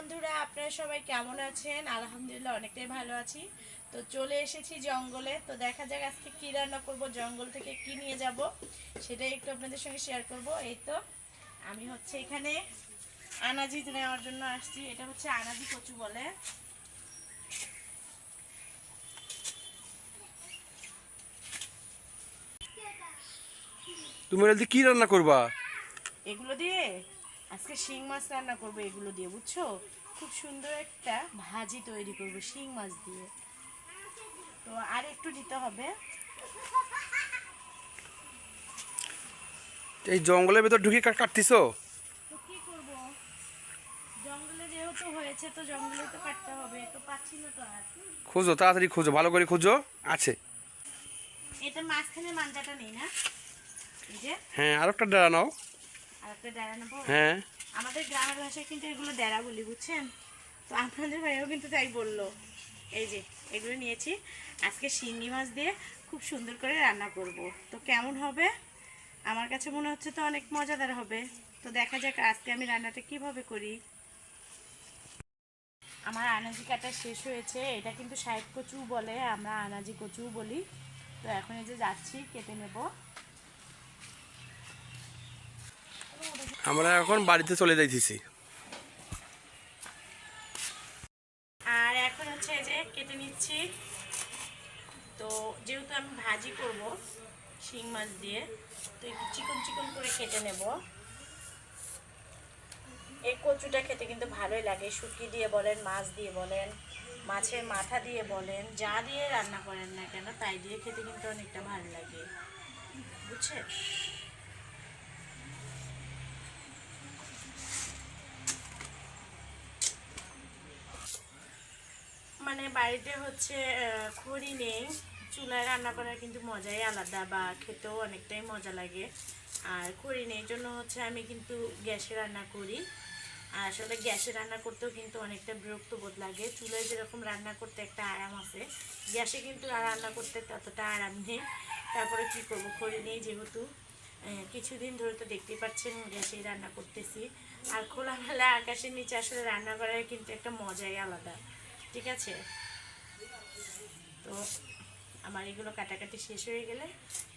বন্ধুরা আপনারা সবাই কেমন আছেন? আলহামদুলিল্লাহ অনেকটাই ভালো আছি। তো চলে এসেছি জঙ্গলে। তো দেখা যাক আজকে কী রান্না করব জঙ্গল থেকে কি নিয়ে যাব সেটাই একটু আপনাদের সঙ্গে শেয়ার করব। এই তো আমি হচ্ছে এখানে আনাজি নেওয়ার জন্য আসছি। এটা হচ্ছে আনাজি কচু বলে। তুমি কি রান্না করবা? এগুলো দিয়ে আজকে শিং মাছ রান্না করব এগুলো দিয়ে বুঝছ? খুব সুন্দর একটা ভাজি তৈরি করব শিং মাছ দিয়ে। তো আর একটু দিতে হবে। এই জঙ্গলের ভেতর ঢুকে কাট- কাটতিছো? তো কি করব? জঙ্গলে যেহেতু হয়েছে তো জঙ্গলে তো কাটতে হবে। তো পাচ্ছি না তো আর। খোঁজো তাড়াতাড়ি খোঁজো ভালো করে খোঁজো। আছে। এটা মাঝখানে মাঞ্জাটা নেই না? হ্যাঁ আর একটা ডালা নাও। আর একটা ডেরা নেব? হ্যাঁ। আমাদের গ্রামের ভাষায় কিন্তু এগুলো ডেরা বলি বুঝছেন? তো আপনাদের ভাইও কিন্তু তাই বলল। এই যে এগুলো নিয়েছি। আজকে শিঙ্গি মাছ দিয়ে খুব সুন্দর করে রান্না করব। তো কেমন হবে? আমার কাছে মনে হচ্ছে তো অনেক মজাদার হবে। তো দেখা যাক আজকে আমি রান্নাটা কীভাবে করি। আমার আনাজি কাটা শেষ হয়েছে। এটা কিন্তু সাহেব কচু বলে আমরা আনাজি কচু বলি। তো এখন এই যে যাচ্ছি কেটে নেব। আমরা এখন বাড়িতে চলে যাইতেছি। আর এখন হচ্ছে যে কেটে নিচ্ছি। তো যেহেতু আমি ভাজি করব শিং মাছ দিয়ে, তো একটু চিকন চিকন করে কেটে নেব। এই কচুটা খেতে কিন্তু ভালোই লাগে শুকি দিয়ে বলেন, মাছ দিয়ে বলেন, মাছের মাথা দিয়ে বলেন, যা দিয়ে রান্না করেন না কেন, তাই দিয়ে খেতে কিন্তু অনেকটা ভালো লাগে। বুঝছেন? মানে বাড়িতে হচ্ছে খড়ি নেই, চুলায় রান্না করার কিন্তু মজাই আলাদা বা খেতেও অনেকটাই মজা লাগে। আর খড়ি নেই জন্য হচ্ছে আমি কিন্তু গ্যাসে রান্না করি। আর আসলে গ্যাসে রান্না করতেও কিন্তু অনেকটা বিরক্ত বোধ লাগে। চুলায় যেরকম রান্না করতে একটা আরাম আছে, গ্যাসে কিন্তু রান্না করতে ততটা আরাম নেই। তারপরে কী করব? খড়ি নেই যেহেতু কিছুদিন ধরে তো দেখতেই পাচ্ছেন গ্যাসেই রান্না করতেছি। আর খোলামেলা আকাশের নিচে আসলে রান্না করার কিন্তু একটা মজাই আলাদা। ঠিক আছে? তো আমার এগুলো কাটাকাটি শেষ হয়ে গেলে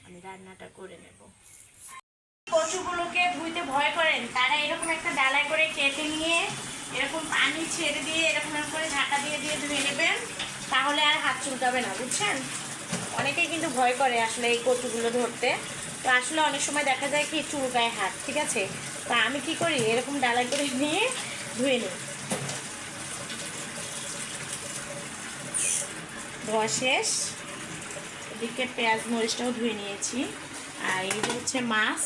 আমি রান্নাটা করে নেব। কচুগুলোকে ধুইতে ভয় করেন, তারা এরকম একটা ডালায় করে কেটে নিয়ে এরকম পানি ছেড়ে দিয়ে এরকম করে ঢাকা দিয়ে দিয়ে ধুয়ে নেবেন, তাহলে আর হাত চুলকাবে না, বুঝছেন? অনেকেই কিন্তু ভয় করে আসলে এই কচুগুলো ধরতে। তো আসলে অনেক সময় দেখা যায় কি চুলকায় হাত, ঠিক আছে? তা আমি কি করি? এরকম ডালায় করে নিয়ে ধুয়ে নিই। ধোয়া শেষ। এদিকে পেঁয়াজ মরিচটাও ধুয়ে নিয়েছি। আর এই যে হচ্ছে মাছ,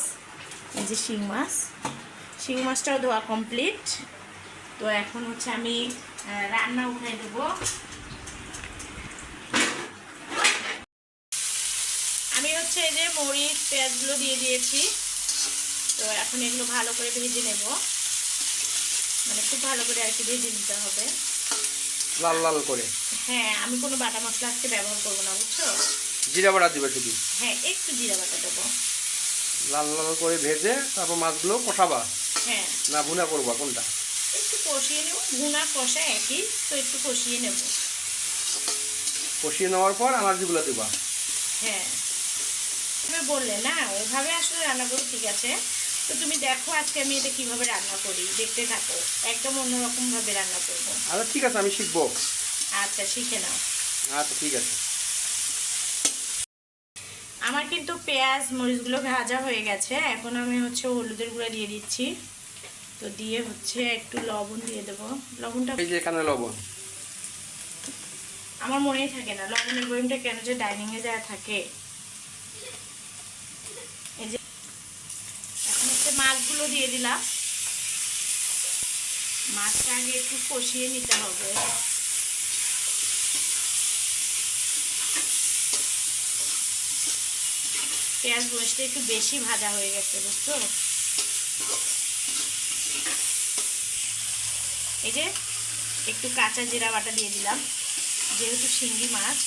এই যে শিং মাছ। শিং মাছটাও ধোয়া কমপ্লিট। তো এখন হচ্ছে আমি রান্না উঠাই দেবো। আমি হচ্ছে এই যে মরিচ, পেঁয়াজগুলো দিয়ে দিয়েছি। তো এখন এগুলো ভালো করে ভেজে নেব। মানে খুব ভালো করে আর কি ভেজে নিতে হবে। লাল লাল করে। হ্যাঁ আমি কোনো বাটা মশলা আজকে ব্যবহার করব না বুঝছ? জিরা বাটা দিবে শুধু। হ্যাঁ একটু জিরা বাটা দেবো। লাল লাল করে ভেজে তারপর মাছগুলো কষাবা। হ্যাঁ। না ভুনা করবা কোনটা? একটু কষিয়ে নেব ভুনা কষা একই তো একটু কষিয়ে নেব। কষিয়ে নেওয়ার পর আনাজগুলো দিবা। হ্যাঁ। তুমি বললে না ওইভাবে আসলে রান্না করো ঠিক আছে। তো তুমি দেখো আজকে আমি এটা কীভাবে রান্না করি দেখতে থাকো। একদম অন্যরকম ভাবে রান্না করব। আচ্ছা ঠিক আছে আমি শিখব। আচ্ছা শিখে নাও। আচ্ছা ঠিক আছে। আমার কিন্তু পেঁয়াজ মরিচগুলো ভাজা হয়ে গেছে। এখন আমি হচ্ছে হলুদের গুঁড়া দিয়ে দিচ্ছি। তো দিয়ে হচ্ছে একটু লবণ দিয়ে দেবো। লবণটা এই যে এখানে লবণ। আমার মনেই থাকে না লবণের বয়মটা কেন যে ডাইনিংয়ে যা থাকে এই যে এখন হচ্ছে মাছগুলো দিয়ে দিলাম। মাছটা আগে একটু কষিয়ে নিতে হবে। পেঁয়াজ মরিচটা একটু বেশি ভাজা হয়ে গেছে, বুঝছ? এই যে একটু কাঁচা জিরা বাটা দিয়ে দিলাম, যেহেতু শিঙ্গি মাছ।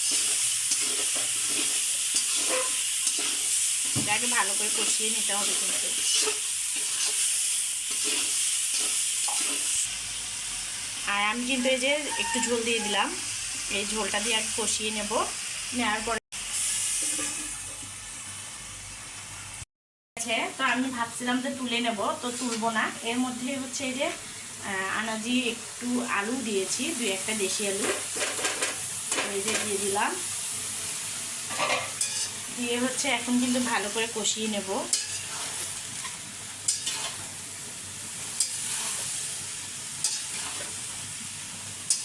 এটাকে ভালো করে কষিয়ে নিতে হবে কিন্তু। আর আমি কিন্তু এই যে একটু ঝোল দিয়ে দিলাম। এই ঝোলটা দিয়ে আর কষিয়ে নেব। নেওয়ার পরে আছে, তো আমি ভাবছিলাম যে তুলে নেব, তো তুলবো না। এর মধ্যে হচ্ছে এই যে আনাজি একটু আলু দিয়েছি, দুই একটা দেশি আলু। এই যে দিয়ে দিলাম। দিয়ে হচ্ছে এখন কিন্তু ভালো করে কষিয়ে নেব।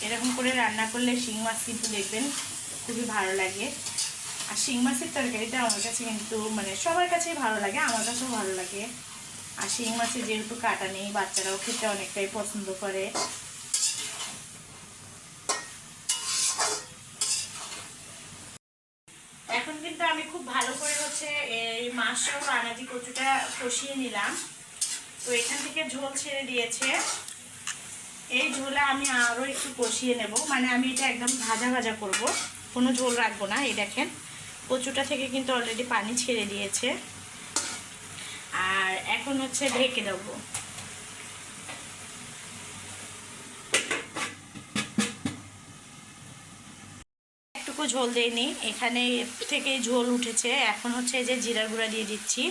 এরকম করে রান্না করলে শিং মাছ কিন্তু দেখবেন খুবই ভালো লাগে। আর শিং মাছের তরকারিটা আমার কাছে কিন্তু মানে সবার কাছেই ভালো লাগে, আমার কাছেও ভালো লাগে। আর শিং মাছের যেহেতু কাটা নেই, বাচ্চারাও খেতে অনেকটাই পছন্দ করে। এখন কিন্তু আমি খুব ভালো করে হচ্ছে এই মাছ সহ আনাজি কচুটা কষিয়ে নিলাম। তো এখান থেকে ঝোল ছেড়ে দিয়েছে। এই ঝোলে আমি আরও একটু কষিয়ে নেব। মানে আমি এটা একদম ভাজা ভাজা করব। কোনো ঝোল রাখব না, এই দেখেন। কচুটা থেকে কিন্তু অলরেডি পানি ছেড়ে দিয়েছে। আর এখন হচ্ছে ঢেকে দেবো। একটুকু ঝোল দেয়নি এখানে থেকে ঝোল উঠেছে। এখন হচ্ছে যে জিরার গুঁড়া দিয়ে দিচ্ছি।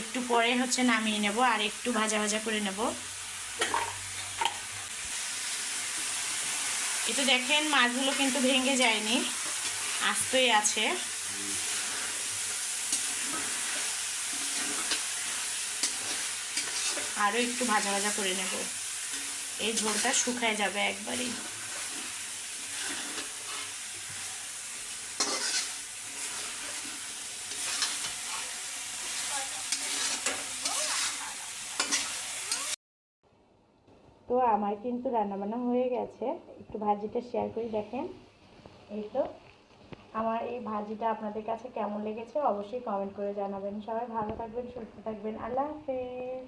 একটু পরে হচ্ছে নামিয়ে নেব আর একটু ভাজা ভাজা করে নেব। এটা দেখেন, মাছগুলো কিন্তু ভেঙে যায়নি। আস্তই আছে। আরও একটু ভাজা ভাজা করে নেব। এই ঝোলটা শুকায় যাবে একবারই তো আমার কিন্তু রান্নাবান্না হয়ে গেছে। একটু ভাজিটা শেয়ার করি, দেখেন। এই তো, আমার এই ভাজিটা আপনাদের কাছে কেমন লেগেছে অবশ্যই কমেন্ট করে জানাবেন। সবাই ভালো থাকবেন, সুস্থ থাকবেন। আল্লাহ হাফেজ।